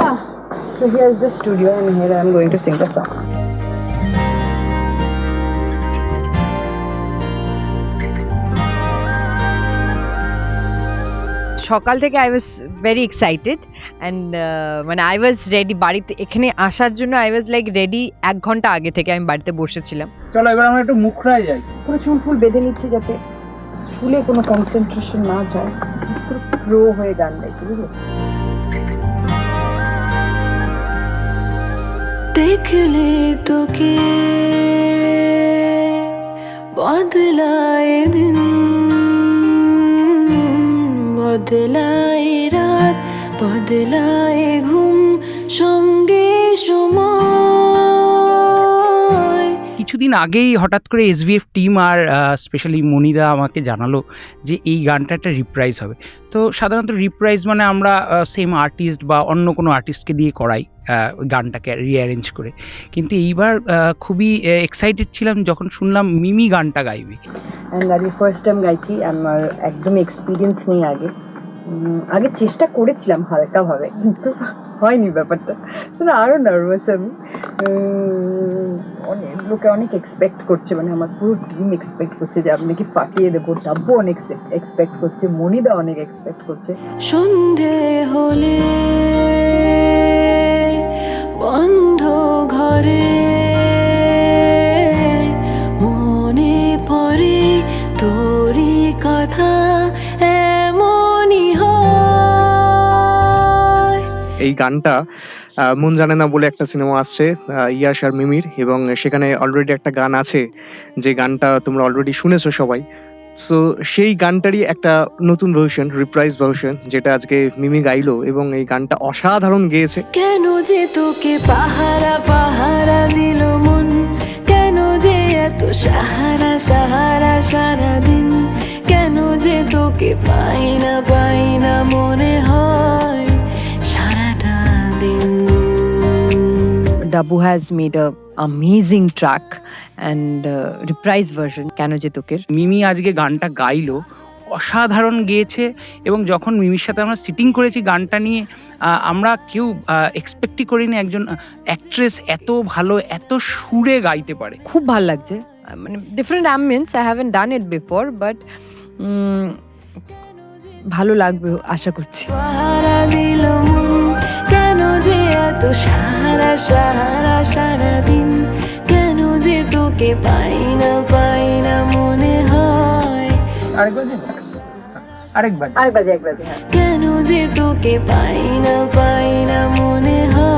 Ah, so here's the studio, and here I am going to sing the song. সকাল থেকে I was very excited and মানে I was ready বাড়িতে এখানে আসার জন্য I was like ready এক ঘণ্টা আগে থেকে আমি বাড়িতে বসেছিলাম। চলো এবার আমরা একটু মুখরায় যাই। পুরো চুল ফুল বেঁধে নিচ্ছি যাতে চুলে কোনো কনসেন্ট্রেশন না যায়। পুরো প্রো হয়ে গান গাইতে বুঝলে? দেখলে তোকে বদলায় বদলায় রাত বদলায় ঘুম সঙ্গে সময়। কিছুদিন আগেই হঠাৎ করে এসভিএফ টিম আর স্পেশালি মনিদা আমাকে জানালো যে এই গানটা একটা রিপ্রাইজ হবে। তো সাধারণত রিপ্রাইজ মানে আমরা সেম আর্টিস্ট বা অন্য কোনো আর্টিস্টকে দিয়ে করাই গানটাকে রিঅ্যারেঞ্জ করে। কিন্তু এইবার খুবই এক্সাইটেড ছিলাম যখন শুনলাম মিমি গানটা গাইবে। অ্যান্ড আমি ফার্স্ট টাইম গাইছি আমার একদম এক্সপিরিয়েন্স নেই আগে। আগে চেষ্টা করেছিলাম হালকাভাবে, কিন্তু হয়নি ব্যাপারটা। শুনে আরও নার্ভাস আমি। অনেক লোকে অনেক এক্সপেক্ট করছে মানে আমার পুরো টিম এক্সপেক্ট করছে যে আপনি কি ফাটিয়ে দেবো, ডাব্বু অনেক এক্সপেক্ট করছে, মনিদা অনেক এক্সপেক্ট করছে। সন্ধে হলে এই গানটা মন জানে না বলে একটা সিনেমা আসছে ইয়াশ আর মিমির এবং সেখানে অলরেডি একটা গান আছে, যে গানটা তোমরা অলরেডি শুনেছো সবাই। সো সেই গানটারই একটা নতুন ভার্সন রিপ্রাইজ ভার্সন যেটা আজকে মিমি গাইলো এবং এই গানটা অসাধারণ গেয়েছে। কেন যে তোকে পাহারা পাহারা দিল মন? কেন যে এত সাহারা সাহারা সারাদিন? কেন যে তোকে পাই না পাই না মনে হয়? Dabbu has made a amazing track and reprise version কেন যে তোকের মিমি আজকে গানটা গাইলো অসাধারণ গেয়েছে এবং যখন মিমির সাথে আমরা সিটিং করেছি গানটা নিয়ে আমরা কেউ এক্সপেক্টই করিনি একজন অ্যাক্ট্রেস এত ভালো এত সুরে গাইতে পারে। খুব ভালো লাগছে। মানে different ambience I haven't done it before but ভালো লাগবে আশা করছি। যে এত সারা সারা সারা দিন কেন যে তোকে পাই না পাই না মনে হয়? আরেক আরেকবার। বাজে আরেক বাজে কেন যে তোকে পাই না পাই না মনে হয়?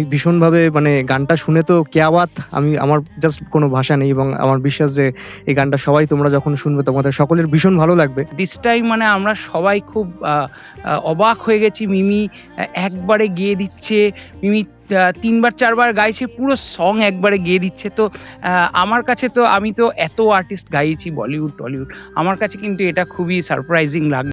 আমি ভীষণভাবে মানে গানটা শুনে তো কেয়াবাত আমি, আমার জাস্ট কোনো ভাষা নেই এবং আমার বিশ্বাস যে এই গানটা সবাই তোমরা যখন শুনবে তোমাদের সকলের ভীষণ ভালো লাগবে। দিস টাইম মানে আমরা সবাই খুব অবাক হয়ে গেছি। মিমি একবারে গেয়ে দিচ্ছে। মিমি তিনবার চারবার গাইছে, পুরো সং একবারে গেয়ে দিচ্ছে। তো আমার কাছে তো আমি তো এত আর্টিস্ট গাইছি বলিউড টলিউড আমার কাছে কিন্তু এটা খুবই সারপ্রাইজিং লাগ